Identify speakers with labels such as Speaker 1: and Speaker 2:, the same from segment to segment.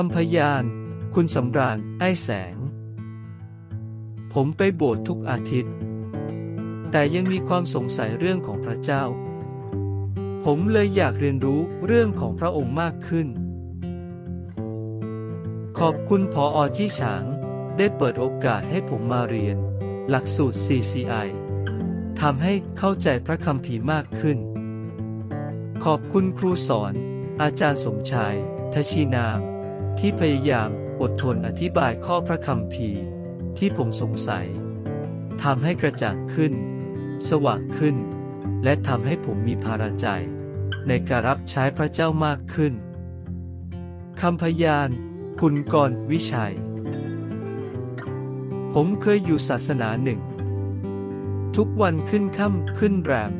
Speaker 1: คำพยาน คุณสำราญ ไอ้แสง ผมไปโบสถ์ทุกอาทิตย์ แต่ยังมีความสงสัยเรื่องของพระเจ้า ผมเลยอยากเรียนรู้เรื่องของพระองค์มากขึ้น ขอบคุณพออที่ฉาง ได้เปิดโอกาสให้ผมมาเรียน หลักสูตร CCI ทำให้เข้าใจพระคัมภีมากขึ้น ขอบคุณครูสอน อาจารย์สมชายทชีนาม ที่พยายามอดทนอธิบายข้อพระคัมภีที่ผมสงสัยทำให้กระจ่างขึ้น สว่างขึ้น และทำให้ผมมีภาระใจ ในการรับใช้พระเจ้ามากขึ้นคำพยาน คุณกรวิชัย ผมเคยอยู่ศาสนาหนึ่ง ทุกวันขึ้นค่ำขึ้นแรม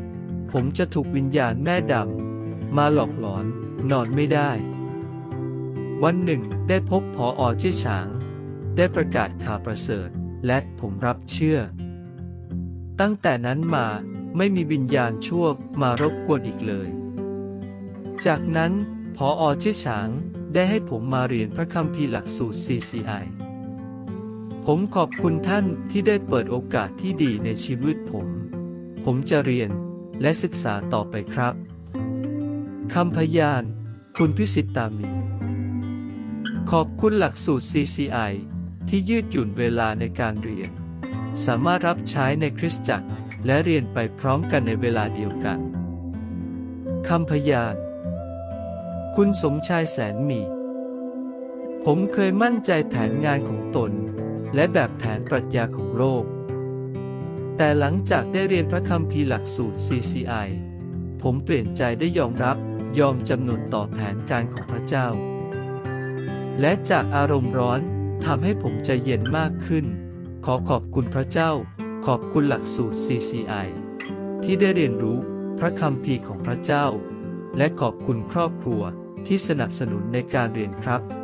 Speaker 1: ผมจะถูกวิญญาณแม่ดำ มาหลอกหลอน นอนไม่ได้ วันหนึ่งได้พบพออเจ้ฉาง ได้ประกาศข่าวประเสริฐ และผมรับเชื่อ ตั้งแต่นั้นมาไม่มีวิญญาณชั่วมารบกวนอีกเลย จากนั้นพออเจ้ฉางได้ให้ผมมาเรียนพระคัมภีร์หลักสูตร CCI ผมขอบคุณท่านที่ได้เปิดโอกาสที่ดีในชีวิตผม ผมจะเรียนและศึกษาต่อไปครับ คำพยาน คุณพิสิทธิ์ตามี ขอบคุณหลักสูตร CCI ที่ยืดหยุ่นเวลาในการเรียน สามารถรับใช้ในคริสตจักร และเรียนไปพร้อมกันในเวลาเดียวกันคำพยาน คุณสมชายแสนมี ผมเคยมั่นใจแผนงานของตน และแบบแผนปรัชญาของโลก แต่หลังจากได้เรียนพระคัมภีร์หลักสูตร CCI ผมเปลี่ยนใจได้ยอมรับยอมจำนวนต่อแผนการของพระเจ้า และจากอารมณ์ร้อนทำให้ผมใจเย็นมากขึ้น ขอขอบคุณพระเจ้า ขอบคุณหลักสูตร CCI ที่ได้เรียนรู้พระคำพีของพระเจ้า และขอบคุณครอบครัวที่สนับสนุนในการเรียนครับ